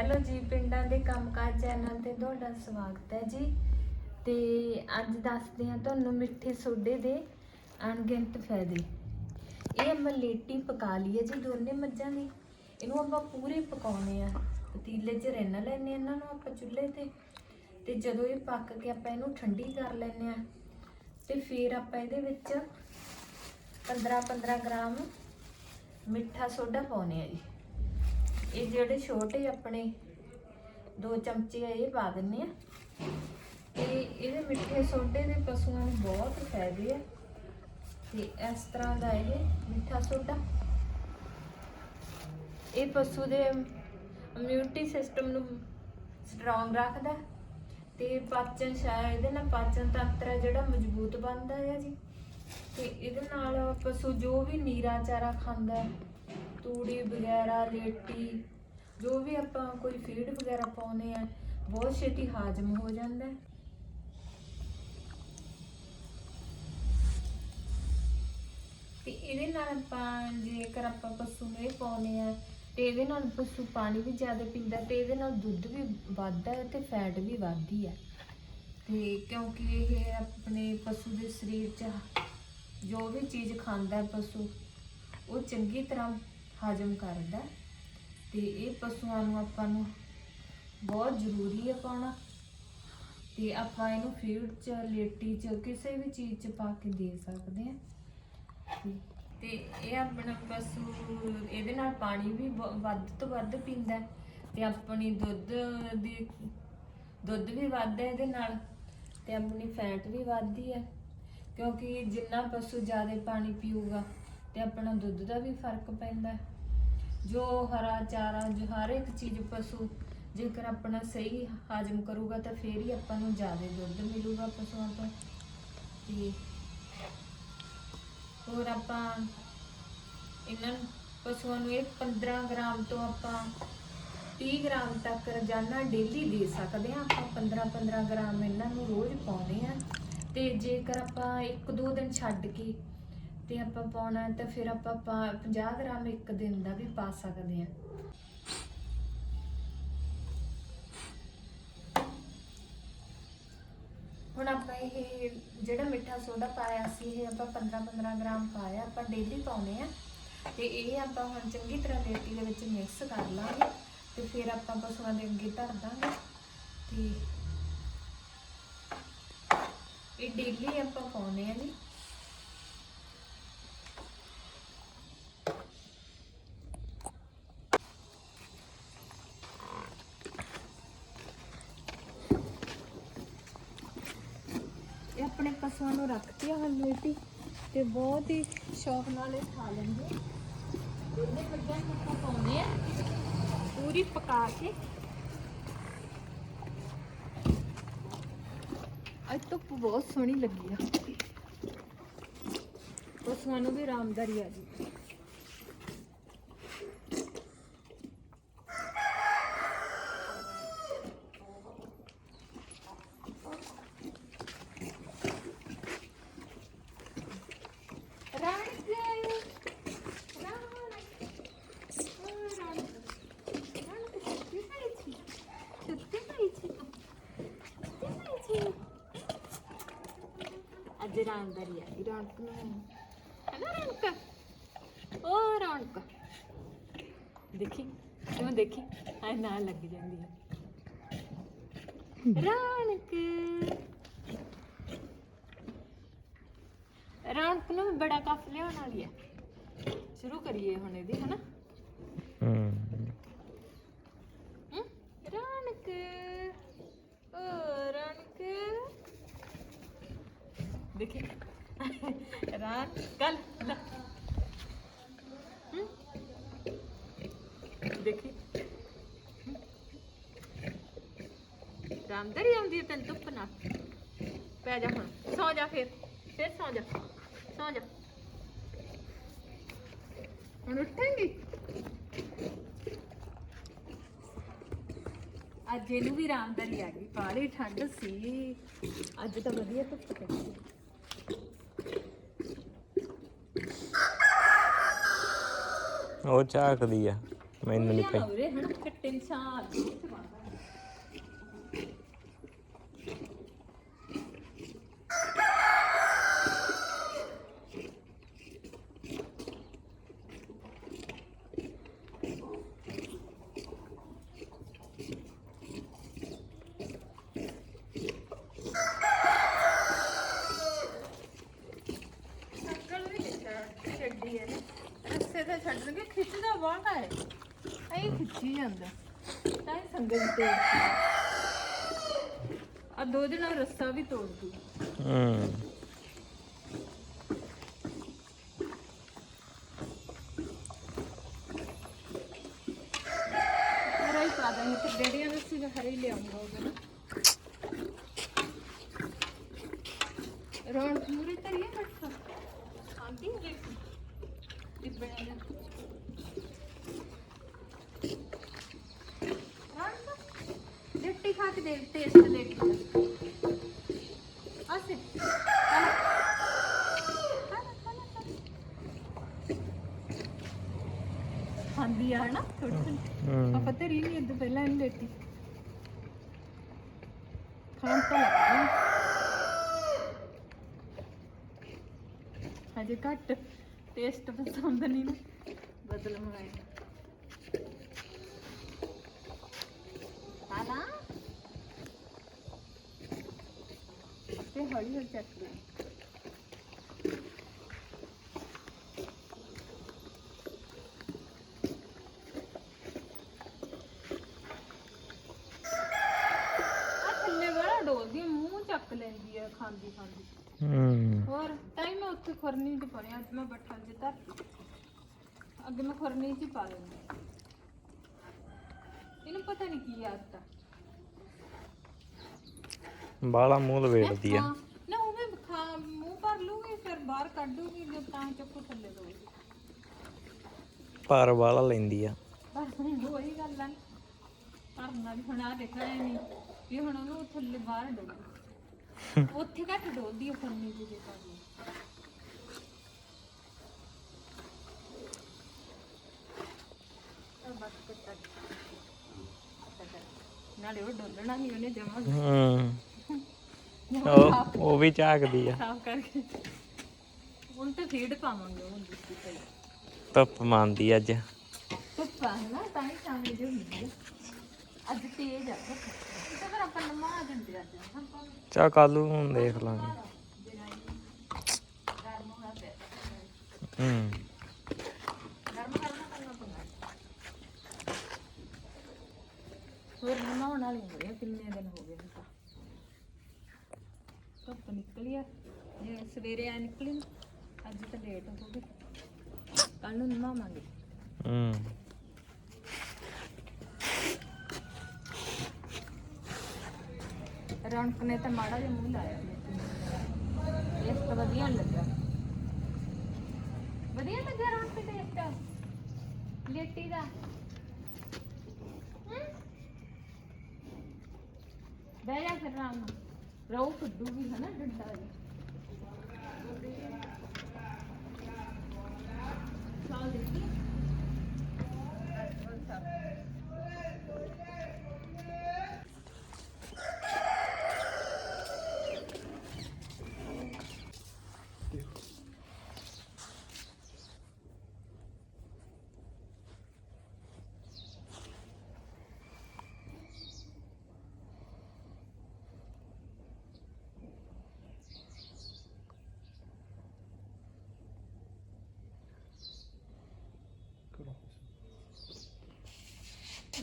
Hello ਜੀ, ਪਿੰਡਾਂ ਦੇ ਕੰਮਕਾਜ ਚੈਨਲ ਤੇ ਤੁਹਾਡਾ ਸਵਾਗਤ ਹੈ ਜੀ। ਤੇ ਅੱਜ ਦੱਸਦੇ ਹਾਂ ਤੁਹਾਨੂੰ ਮਿੱਠੇ ਸੋਡੇ ਦੇ ਅਣਗਿਣਤ ਫਾਇਦੇ। ਇਹ ਮਲੇਟੀ ਲੇਟੀ ਪਕਾ ਲਈਏ ਜੀ ਦੋਨੇ ਮੱਝਾਂ ਦੀ। ਇਹਨੂੰ ਆਪਾਂ ਪੂਰੇ ਪਕਾਉਣੇ ਆ। ਪਤੀਲੇ 'ਚ ਰਿੰਨ ਲੈਣੇ ਇਹਨਾਂ ਨੂੰ ਆਪਾਂ ਚੁੱਲ੍ਹੇ ਤੇ। ਤੇ ਜਦੋਂ ਇਹ ਪੱਕ ਕੇ ਆਪਾਂ ਇਹਨੂੰ ਠੰਡੀ ਕਰ ਲੈਣੇ ਆ ਤੇ ਫਿਰ ਆਪਾਂ ਇਹਦੇ ਵਿੱਚ 15-15 ਗ੍ਰਾਮ ਮਿੱਠਾ ਸੋਡਾ ਪਾਉਣੇ ਆ ਜੀ। ਇਹ ਜਿਹੜੇ ਛੋਟੇ ਆਪਣੇ ਦੋ ਚਮਚੇ ਆ ਇਹ ਪਾ ਦਿੰਨੇ ਆ। ਤੇ ਇਹਦੇ ਮਿੱਠੇ ਸੋਡੇ ਦੇ ਪਸ਼ੂਆਂ ਨੂੰ ਬਹੁਤ ਫਾਇਦੇ ਆ। ਤੇ ਇਸ ਤਰ੍ਹਾਂ ਦਾ ਇਹ ਮਿੱਠਾ ਸੋਡਾ। ਇਹ ਪਸ਼ੂ ਦੇ ਇਮਿਊਨਿਟੀ ਸਿਸਟਮ ਨੂੰ ਸਟਰੋਂਗ ਰੱਖਦਾ। ਤੇ ਪਾਚਨ ਸ਼ਾਇਦ ਇਹਦੇ ਨਾਲ ਪਾਚਨ ਤੰਤਰ ਹੈ ਜਿਹੜਾ ਮਜ਼ਬੂਤ ਬਣਦਾ ਹੈ ਜੀ। ਤੇ ਇਹਦੇ ਨਾਲ ਪਸ਼ੂ ਜੋ ਵੀ ਨੀਰਾ ਚਾਰਾ ਖਾਂਦਾ ਹੈ, ਤੂੜੀ ਵਗੈਰਾ ਲੇਟੀ ਜੋ ਵੀ ਆਪਾਂ ਕੋਈ ਫੀਡ ਵਗੈਰਾ ਪਾਉਨੇ ਆ, ਬਹੁਤ ਛੇਤੀ ਹਾਜ਼ਮ ਹੋ ਜਾਂਦਾ ਹੈ। ਤੇ ਇਹਦੇ ਨਾਲ ਆਪਾਂ ਜੇਕਰ ਆਪਾਂ ਪਸ਼ੂ ਨੂੰ ਇਹ ਪਾਉਨੇ ਆ, ਤੇ ਇਹਦੇ ਨਾਲ ਪਸ਼ੂ ਪਾਣੀ ਵੀ ਜ਼ਿਆਦਾ ਪੀਂਦਾ ਤੇ ਇਹਦੇ ਨਾਲ ਦੁੱਧ ਵੀ ਵੱਧਦਾ ਹੈ ਤੇ ਫੈਟ ਵੀ ਵੱਧਦੀ ਹੈ। ਤੇ ਕਿਉਂਕਿ ਇਹ ਆਪਣੇ ਪਸ਼ੂ ਦੇ ਸਰੀਰ 'ਚ ਜੋ ਵੀ ਚੀਜ਼ ਖਾਂਦਾ ਪਸ਼ੂ, ਉਹ ਚੰਗੀ ਤਰ੍ਹਾਂ ਹਜਮ ਕਰਦਾ ਹੈ। ਤੇ ਇਹ ਪਸ਼ੂਆਂ ਨੂੰ ਆਪਾਂ ਨੂੰ ਬਹੁਤ ਜ਼ਰੂਰੀ ਹੈ ਪਾਉਣਾ। ਤੇ ਆਪਾਂ ਇਹਨੂੰ ਫੀਡ 'ਚ, ਲੇਟੀ 'ਚ, ਕਿਸੇ ਵੀ ਚੀਜ਼ 'ਚ ਪਾ ਕੇ ਦੇ ਸਕਦੇ ਹਾਂ। ਤੇ- ਇਹ ਆਪਣਾ ਪਸ਼ੂ, ਇਹਦੇ ਨਾਲ ਪਾਣੀ ਵੀ ਬ- ਵੱਧ ਤੋਂ ਵੱਧ ਪੀਂਦਾ ਹੈ। ਤੇ ਆਪਣੀ ਦੁੱਧ ਦੀ, ਦੁੱਧ ਵੀ ਵੱਧਦਾ ਇਹਦੇ ਨਾਲ। ਤੇ ਆਪਣੀ ਫੈਟ ਵੀ ਵੱਧਦੀ ਹੈ। ਕਿਉਂਕਿ ਜਿੰਨਾ ਪਸ਼ੂ ਜ਼ਿਆਦਾ ਪਾਣੀ ਪੀਊਗਾ ਤੇ ਆਪਣਾ ਦੁੱਧ ਦਾ ਵੀ ਫ਼ਰਕ ਪੈਂਦਾ ਹੈ। ਜੋ ਹਰਾ ਚਾਰਾ, ਜੋ ਹਰ ਇੱਕ ਚੀਜ਼ ਪਸ਼ੂ ਜੇਕਰ ਆਪਣਾ ਸਹੀ ਹਾਜ਼ਮ ਕਰੂਗਾ ਤਾਂ ਫੇਰ ਹੀ ਆਪਾਂ ਨੂੰ ਜ਼ਿਆਦਾ ਦੁੱਧ ਮਿਲੂਗਾ ਪਸ਼ੂਆਂ ਤੋਂ। ਤੇ ਹੋਰ ਆਪਾਂ ਇਹਨਾਂ ਨੂੰ- ਪਸ਼ੂਆਂ ਨੂੰ ਇਹ 15 ਗ੍ਰਾਮ ਤੋਂ ਆਪਾਂ 30 ਗ੍ਰਾਮ ਤੱਕ ਰੋਜ਼ਾਨਾ ਡੇਲੀ ਦੇ ਸਕਦੇ ਹਾਂ। ਆਪਾਂ 15-15 ਗ੍ਰਾਮ ਇਹਨਾਂ ਨੂੰ ਰੋਜ਼ ਪਾਉਂਦੇ ਹਾਂ। ਤੇ ਜੇਕਰ ਆਪਾਂ ਇੱਕ ਦੋ ਦਿਨ ਛੱਡ ਕੇ ਤੇ ਆਪਾਂ ਪਾਉਣਾ ਤਾਂ ਫਿਰ ਆਪਾਂ ਪਾ- 50 ਗ੍ਰਾਮ ਇੱਕ ਦਿਨ ਦਾ ਵੀ ਪਾ ਸਕਦੇ ਹਾਂ। ਹੁਣ ਆਪਾਂ ਇਹ ਜਿਹੜਾ ਮਿੱਠਾ ਸੋਡਾ ਪਾਇਆ ਸੀ, ਇਹ ਆਪਾਂ 15-15 ਗ੍ਰਾਮ ਪਾਇਆ, ਆਪਾਂ ਡੇਲੀ ਪਾਉਨੇ ਆ। ਤੇ ਇਹ ਆਪਾਂ ਹੁਣ ਚੰਗੀ ਤਰ੍ਹਾਂ ਲੇਟੀ ਦੇ ਵਿੱਚ ਮਿਕਸ ਕਰ ਲਾਂਗੇ ਤੇ ਫਿਰ ਆਪਾਂ ਪਸ਼ੂਆਂ ਦੇ ਅੱਗੇ ਧਰ ਦਾਂਗੇ। ਤੇ ਇਹ ਡੇਲੀ ਆਪਾਂ ਪਾਉਨੇ ਆ ਜੀ। ਇਹ ਆਪਣੇ ਪਸ਼ੂਆਂ ਨੂੰ ਰੱਖਤੀ ਹਲਵੇਟੀ ਤੇ ਬਹੁਤ ਹੀ ਸ਼ੌਕ ਨਾਲ ਇਹ ਖਾ ਲੈਂਦੇ। ਦੋਨੇ ਮੱਝਾਂ ਨੂੰ ਪਾਉਂਦੇ ਆ ਪੂਰੀ ਪਕਾ ਕੇ। ਅੱਜ ਧੁੱਪ ਬਹੁਤ ਸੋਹਣੀ ਲੱਗੀ ਆ। ਪਸ਼ੂਆਂ ਨੂੰ ਵੀ ਆਰਾਮਦਾਰੀ ਆ ਜੀ। ਅੱਜ ਰਾਮਦਾਰੀ ਆ ਗਈ। ਰੌਣਕ ਨੂੰ ਹੈਨਾ ਰੌਣਕ? ਓ ਰੌਣਕ। ਦੇਖੀ ਤੂੰ ਦੇਖੀ ਐ ਨਾਲ ਲੱਗ ਜਾਂਦੀ ਹੈ ਰੌਣਕ। ਰੌਣਕ ਨੂੰ ਬੜਾ ਕੱਪ ਲਿਆਉਣ ਵਾਲੀ ਹੈ ਸ਼ੁਰੂ ਕਰੀਏ ਹੁਣ ਇਹਦੀ ਹਨਾ ਹੂੰ ਹਮ? ਰੌਣਕ ਓ ਰੌਣਕ ਦੇਖੀ। ਰਾਨ ਕੱਲ ਦੇਖੀ। ਰਾਮਦਰੀ ਆਉਂਦੀ ਤੈਨੂੰ ਧੁੱਪ ਨਾਲ। ਪੈ ਜਾ ਹੁਣ, ਸੌ ਜਾ ਫਿਰ ਫਿਰ ਸੌ ਜਾ ਸੌ ਜਾ। ਹੁਣ ਉੱਠੇਂਗੀ? ਅੱਜ ਇਹਨੂੰ ਵੀ ਰਾਮਦਾਰੀ ਆ ਗਈ, ਬਾਹਲੀ ਠੰਡ ਸੀ। ਅੱਜ ਤਾਂ ਵਧੀਆ ਧੁੱਪ ਪਈ ਉਹ ਝਾਕਦੀ ਆ ਮੈਨੂੰ ਨਹੀਂ ਪਈ। ਉਰੇ ਹਣ ਕੱਟੇ ਨਿਸ਼ਾਨ ਆ ਗਏ ਇੱਥੇ ਬੰਨ੍ਹਦਾ। ਸ਼ਕਲ ਵੀ ਦੇਖਿਆ ਗੱਡੀ ਹੈ ਰਸਤੇ ਤੇ ਛੱਡਣਗੇ ਖਿੱਚਦਾ ਬਾਹਲਾ ਹੈ ਐਂ ਜਾਂਦਾ ਤਾਂ ਹੀ ਸੰਗਤ ਤੇ ਆ ਦੋ ਦਿਨਾਂ ਰਸਤਾ ਵੀ ਤੋੜਦੀ। ਹੂੰ ਹਰਾ ਹੀ ਪਾ ਦਾਂਗੇ, ਤੇ ਡੇੜੀਆਂ ਦੇ ਸੀ ਹਰਾ ਹੀ ਲਿਆਉਂਗਾ ਉਹਦੇ ਨਾ ਰੌਣ ਮੂਰੇ ਤਰੀਏ ਬੱਠਾ ਆਂਟੀ ਦੇਖੀ ਟਿੱਬੇ ਨੇ ਲਿੱਟੀ ਖਾ ਕੇ ਦੇ ਟੇਸਟ ਦੇਖ ਆਸੇ ਖਾਂਦੀ ਆ ਨਾ ਥੋੜੀ ਥੋੜੀ ਆਪਾਂ ਤੇ ਰੀ ਨਹੀਂ ਪਹਿਲਾਂ ਇਹਨੂੰ ਲੇਟੀ ਖਾਣ ਤਾਂ ਲੱਗੀ ਹਜੇ ਘੱਟ ਟੇਸਟ ਪਸੰਦ ਨਹੀਂ ਨਾ। ਬਦਲ ਮੰਗਾਇਆ ਤੇ ਹੌਲੀ ਹੌਲੀ ਆ ਥੱਲੇ ਡੋਲਦੀ ਆ, ਮੂੰਹ ਚੱਕ ਲੈਂਦੀ ਆ ਖਾਂਦੀ ਖਾਂਦੀ। ਹੂੰ। ਹੋਰ ਟਾਈਮ ਮੈਂ ਉੱਥੇ ਖੁਰਨੀ ਚ ਪੜਿਆ ਅੱਜ ਮੈਂ ਚ ਧਰ ਅੱਗੇ ਮੈਂ ਖੁਰਨੀ ਚ ਹੀ ਪਾ ਲੈਂਦੀ ਇਹਨੂੰ ਪਤਾ ਨਹੀਂ ਕੀ ਆਦਤ ਆ। ਬਾਲਾ ਮੂੰਹ ਲਵੇੜਦੀ ਆ ਨਾ ਉਹ ਵੀ ਖਾ ਮੂੰਹ ਭਰ ਲੂਗੀ ਫਿਰ ਬਾਹਰ ਕੱਢੂਗੀ ਜਦ ਤਾਂ ਚੱਕੂ ਥੱਲੇ ਦੋਗੀ ਪਰ ਬਾਲਾ ਲੈਂਦੀ ਆ ਪਰ ਉਹੀ ਗੱਲ ਆ ਭਰਨਾ ਵੀ ਹੁਣ ਆ ਦੇਖਣਾ ਨਹੀਂ ਵੀ ਹੁਣ ਉਹਨੂੰ ਥੱਲੇ ਬਾਹਰ ਡੋਲੂ ਉੱਥੇ ਘੱਟ ਡੋਲਦੀ ਆ ਖੁਰਨੀ ਚ ਜੇ ਤਾਂ ਨਾਲੇ ਉਹ ਡੋਲਣਾ ਨਹੀਂ ਉਹਨੇ ਜਮਾ ਹੂੰ ਉਹ ਉਹ ਵੀ ਝਾਕਦੀ ਆ। ਸਾਫ਼ ਕਰਕੇ। ਹੁਣ ਤਾਂ ਫੀਡ ਪਾਵਾਂਗੇ ਉਹ ਦੂਸਰੀ ਤੇ ਧੁੱਪ ਮੰਨਦੀ ਅੱਜ। ਹੈ ਨਾ ਤਾਂ ਹੀ ਸ਼ਾਮੀ ਜਿਹੀ ਹੁੰਦੀ ਹੈ ਅੱਜ ਤੇਜ਼ ਆ ਧੁੱਪ। ਤੇ ਫਿਰ ਆਪਾਂ ਨਮਾ ਦਿੰਦੇ ਅੱਜ ਆਪਾਂ ਚਾ ਕੱਲੂ ਹੁਣ ਦੇਖ ਲਾਂਗੇ। ਗਰਮ ਹੋਣਾ ਪਿਆ ਹੂੰ। ਗਰਮ ਕਰਨਾ ਕਰਨਾ ਪੈਂਦਾ ਹੋਰ ਨਮਾਉਣ ਵਾਲੀ ਹੋ ਰਹੀ ਕਿੰਨੇ ਦਿਨ ਹੋ ਗਏ ਹੁਣ ਤਾਂ। ਨਿਕਲੀ ਆ। ਜੇ ਸਵੇਰੇ ਆ ਨਿਕਲੀ ਨਾ, ਅੱਜ ਤਾਂ ਲੇਟ ਹੋ ਗਈ। ਕੱਲ ਨੂੰ ਨਮਾਵਾਂਗੇ। ਹੂੰ। ਰੌਣਕ ਨੇ ਤਾਂ ਮਾੜਾ ਜਿਹਾ ਮੂੰਹ ਲਾਇਆ। ਇਸ ਤਾਂ ਵਧੀਆ ਨੀ ਲੱਗਾ ਵਧੀਆ ਲੱਗਿਆ ਰੌਣਕ ਤੇ ਟੇਸਟ ਲੇਟੀ ਦਾ। ਹਮ? ਬਹਿ ਜਾ ਫਿਰ ਆਰਾਮ ਨਾਲ। ਰਹੂ ਫੁੱਦੂਗੀ ਹਨਾ ਡੰਡਾ ਜੀ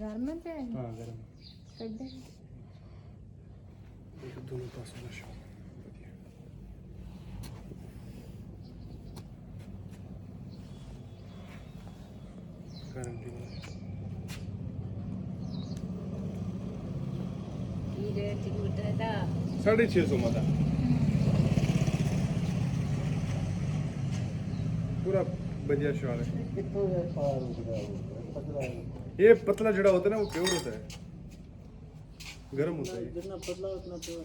Vermedi. Ha veremem. Söyle. Bir dolu basın aşağı. Karım diyor. साढ़े छः सौ माता पूरा बढ़िया शॉल है ये पतला जड़ा होता है ना वो प्योर होता है। गर्म होता है। जितना पतला उतना प्योर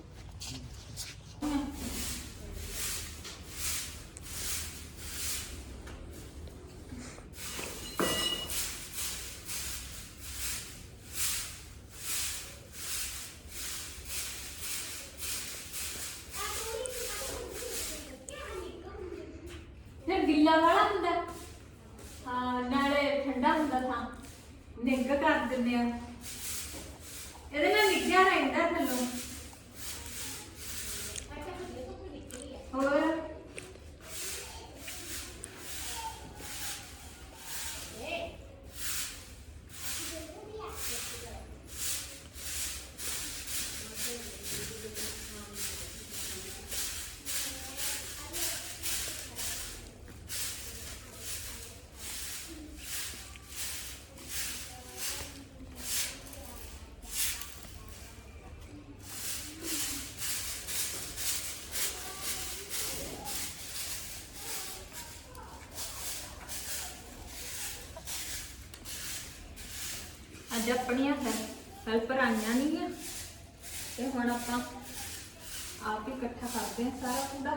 ਗਿੱਲਾ ਵਾਲਾ ਹੁੰਦਾ ਹਾਂ ਨਾਲੇ ਠੰਡਾ ਹੁੰਦਾ तो ਕਰ ਦਿੰਦੇ ਆ। ਇਹਦੇ ਨਾਲ ਨਿੱਘਿਆ ਰਹਿੰਦਾ ਥੱਲੋਂ। ਹੋਰ? ਅੱਜ ਆਪਣੀਆਂ ਹੈਲਪਰ ਆਈਆਂ ਨਹੀਂ ਆ ਤੇ ਹੁਣ ਆਪਾਂ ਆਪ ਹੀ ਇਕੱਠਾ ਕਰਦੇ ਹਾਂ ਸਾਰਾ ਕੂੜਾ